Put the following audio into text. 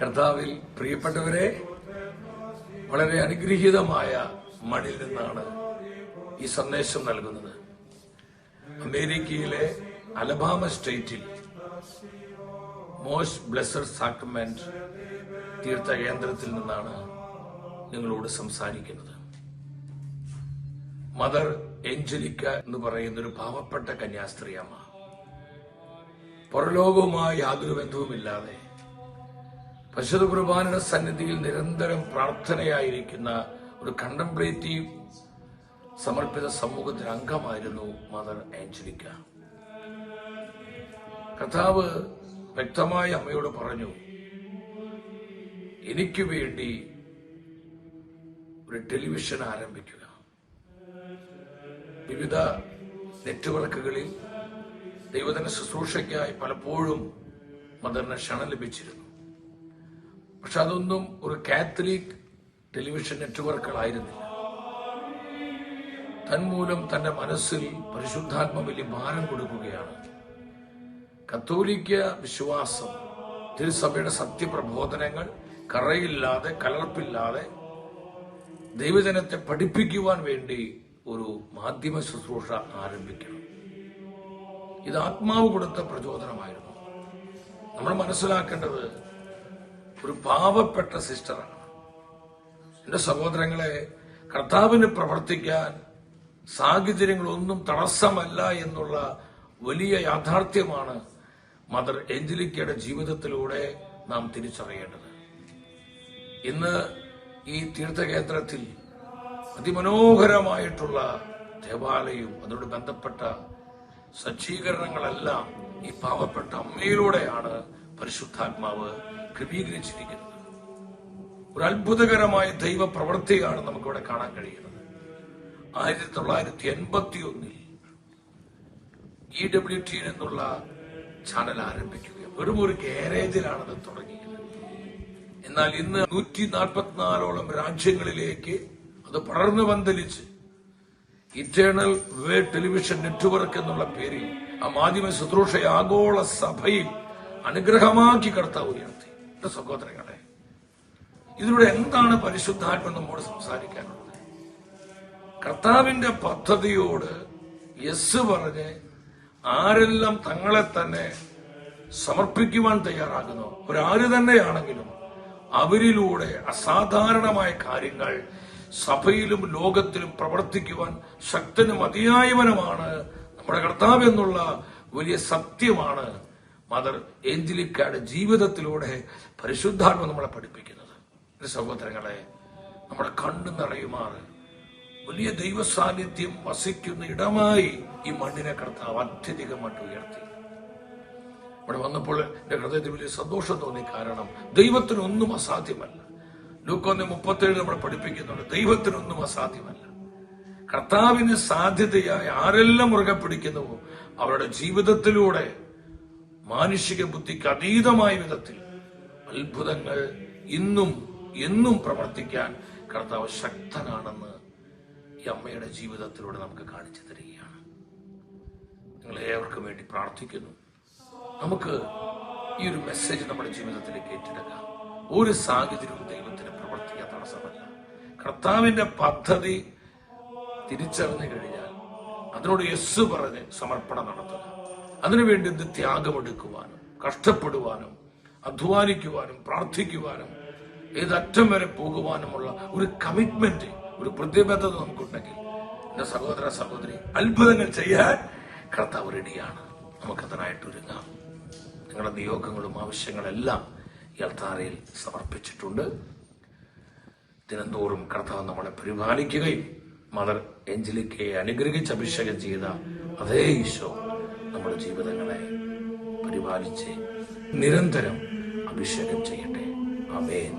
കർത്താവിൽ പ്രിയപ്പെട്ടവരെ വളരെ അനുഗ്രഹീതമായ മണിൽ നിന്നാണ് ഈ സന്ദേശം നൽകുന്നത്. അമേരിക്കയിലെ അലബാമ സ്റ്റേറ്റിൽ മോസ്റ്റ് ബ്ലെസഡ് സാക്രമെന്റ് തീർത്ഥ കേന്ദ്രത്തിൽ നിന്നാണ് നിങ്ങളോട് സംസാരിക്കുന്നത്. മദർ എഞ്ചലിക്ക എന്ന് പറയുന്ന ഒരു പാവപ്പെട്ട കന്യാസ്ത്രീയമ്മ. പുറലോകവുമായി യാതൊരു ബന്ധവുമില്ലാതെ പരിശുദ്ധ കുർബാനയുടെ സന്നിധിയിൽ നിരന്തരം പ്രാർത്ഥനയായിരിക്കുന്ന ഒരു കണ്ടംപ്ലേറ്റീവ് സമർപ്പിത സമൂഹത്തിന് അംഗമായിരുന്നു മദർ ആഞ്ചലിക്ക കർത്താവ് വ്യക്തമായി അമ്മയോട് പറഞ്ഞു എനിക്ക് വേണ്ടി ഒരു ടെലിവിഷൻ ആരംഭിക്കുക. വിവിധ നെറ്റ്വർക്കുകളിൽ ദൈവത്തിന്റെ ശുശ്രൂഷയ്ക്കായി പലപ്പോഴും മദറിന് ക്ഷണം ലഭിച്ചിരുന്നു. പക്ഷെ അതൊന്നും ഒരു കാത്തലിക് ടെലിവിഷൻ നെറ്റ്വർക്കുകളായിരുന്നില്ല. തന്മൂലം തന്റെ മനസ്സിൽ പരിശുദ്ധാത്മ വലിയ ഭാരം കൊടുക്കുകയാണ്. കത്തോലിക്ക വിശ്വാസം തിരുസഭയുടെ സത്യപ്രബോധനങ്ങൾ കറയില്ലാതെ കലർപ്പില്ലാതെ ദൈവജനത്തെ പഠിപ്പിക്കുവാൻ വേണ്ടി ഒരു മാധ്യമ ശുശ്രൂഷ ആരംഭിക്കണം. ഇത് ആത്മാവ് കൊടുത്ത പ്രചോദനമായിരുന്നു. നമ്മൾ മനസ്സിലാക്കേണ്ടത് ഒരു പാവപ്പെട്ട സിസ്റ്ററാണ്. എന്റെ സഹോദരങ്ങളെ കർത്താവിന് പ്രവർത്തിക്കാൻ സാഹചര്യങ്ങളൊന്നും തടസ്സമല്ല എന്നുള്ള വലിയ യാഥാർത്ഥ്യമാണ് മദർ എഞ്ചലിക്കയുടെ ജീവിതത്തിലൂടെ നാം തിരിച്ചറിയേണ്ടത്. ഇന്ന് ഈ തീർത്ഥകേന്ദ്രത്തിൽ അതിമനോഹരമായിട്ടുള്ള ദേവാലയവും അതിനോട് ബന്ധപ്പെട്ട സജ്ജീകരണങ്ങളെല്ലാം ഈ പാവപ്പെട്ട അമ്മയിലൂടെയാണ് പരിശുദ്ധാത്മാവ് ക്രമീകരിച്ചിരിക്കുന്നത്. ഒരു അത്ഭുതകരമായ ദൈവ പ്രവൃത്തിയാണ് നമുക്കിവിടെ കാണാൻ കഴിയുന്നത്. ആയിരത്തി തൊള്ളായിരത്തി എൺപത്തി ഒന്നിൽ ഇ ഡബ്ല്യു ടി എന്നുള്ള ചാനൽ ആരംഭിക്കുക വെറും ഒരു അത് തുടങ്ങിയത് എന്നാൽ ഇന്ന് നൂറ്റി നാൽപ്പത്തിനാലോളം രാജ്യങ്ങളിലേക്ക് അത് പടർന്നു പന്തലിച്ച് ഇറ്റേണൽ വേ ടെലിവിഷൻ നെറ്റ്വർക്ക് എന്നുള്ള പേരിൽ ആ മാധ്യമ ശുശ്രൂഷ ആഗോള സഭയിൽ അനുഗ്രഹമാക്കി കർത്താവ് ഉയർത്തി. എന്റെ സഹോദരങ്ങളെ ഇതിലൂടെ എന്താണ് പരിശുദ്ധാത്മ നമ്മോട് സംസാരിക്കാനുള്ളത്? കർത്താവിന്റെ പദ്ധതിയോട് യെസ് പറഞ്ഞ് ആരെല്ലാം തങ്ങളെ തന്നെ സമർപ്പിക്കുവാൻ തയ്യാറാകുന്നു? ഒരാര് തന്നെയാണെങ്കിലും അവരിലൂടെ അസാധാരണമായ കാര്യങ്ങൾ സഭയിലും ലോകത്തിലും പ്രവർത്തിക്കുവാൻ ശക്തനും അതിയായവനുമാണ് നമ്മുടെ കർത്താവ് എന്നുള്ള വലിയ സത്യമാണ് മദർ ഏഞ്ചലിക്കയുടെ ജീവിതത്തിലൂടെ പരിശുദ്ധാത്മ നമ്മളെ പഠിപ്പിക്കുന്നത്. സഹോദരങ്ങളെ നമ്മുടെ കണ്ണു നിറയുമാറ് വലിയ ദൈവ സാന്നിധ്യം വസിക്കുന്ന ഇടമായി ഈ മണ്ണിനെ കർത്താവ് അത്യധികമായിട്ട് ഉയർത്തി. ഇവിടെ വന്നപ്പോൾ എന്റെ ഹൃദയത്തിൽ വലിയ സന്തോഷം തോന്നി. കാരണം ദൈവത്തിനൊന്നും അസാധ്യമല്ല. ലൂക്കൊന്ന് മുപ്പത്തേഴ് നമ്മളെ പഠിപ്പിക്കുന്നുണ്ട് ദൈവത്തിനൊന്നും അസാധ്യമല്ല. കർത്താവിന് സാധ്യതയായി ആരെല്ലാം മുറുകെ പിടിക്കുന്നുവോ അവരുടെ ജീവിതത്തിലൂടെ മാനുഷിക ബുദ്ധിക്ക് അതീതമായ വിധത്തിൽ അത്ഭുതങ്ങൾ ഇന്നും എന്നും പ്രവർത്തിക്കാൻ കർത്താവ് ശക്തനാണെന്ന് ഈ അമ്മയുടെ ജീവിതത്തിലൂടെ നമുക്ക് കാണിച്ചു തരികയാണ്. നിങ്ങൾ ഏവർക്കും വേണ്ടി പ്രാർത്ഥിക്കുന്നു. നമുക്ക് ഈ ഒരു മെസ്സേജ് നമ്മുടെ ജീവിതത്തിലേക്ക് ഏറ്റെടുക്കാം. ഒരു സാഹചര്യവും ദൈവത്തിന് പ്രവർത്തിക്കാൻ തടസ്സമല്ല കർത്താവിന്റെ പദ്ധതി തിരിച്ചറിഞ്ഞു കഴിഞ്ഞാൽ അതിനോട് യെസ് പറഞ്ഞ് സമർപ്പണം നടത്തുക. അതിനുവേണ്ടി എന്ത് ത്യാഗമെടുക്കുവാനും കഷ്ടപ്പെടുവാനും അധ്വാനിക്കുവാനും പ്രാർത്ഥിക്കുവാനും ഏതറ്റം വരെ പോകുവാനുമുള്ള ഒരു കമ്മിറ്റ്മെന്റ് ഒരു പ്രതിബദ്ധത നമുക്കുണ്ടെങ്കിൽ എന്റെ സഹോദര സഹോദരി അത്ഭുതങ്ങൾ ചെയ്യാൻ കർത്താവ് റെഡിയാണ് നമുക്കതിനായിട്ട് ഒരുങ്ങാം. നിങ്ങളുടെ നിയോഗങ്ങളും ആവശ്യങ്ങളെല്ലാം ഈ അൾത്താരയിൽ സമർപ്പിച്ചിട്ടുണ്ട്. ദിനംതോറും കർത്താവ് നമ്മളെ പരിപാലിക്കുകയും മദർ എഞ്ചലിക്കയെ അനുഗ്രഹിച്ച് അഭിഷേകം ചെയ്ത അതേ ഈശോ നമ്മുടെ ജീവിതങ്ങളെ പരിപാലിച്ച് നിരന്തരം അഭിഷേകം ചെയ്യട്ടെ. അമേൻ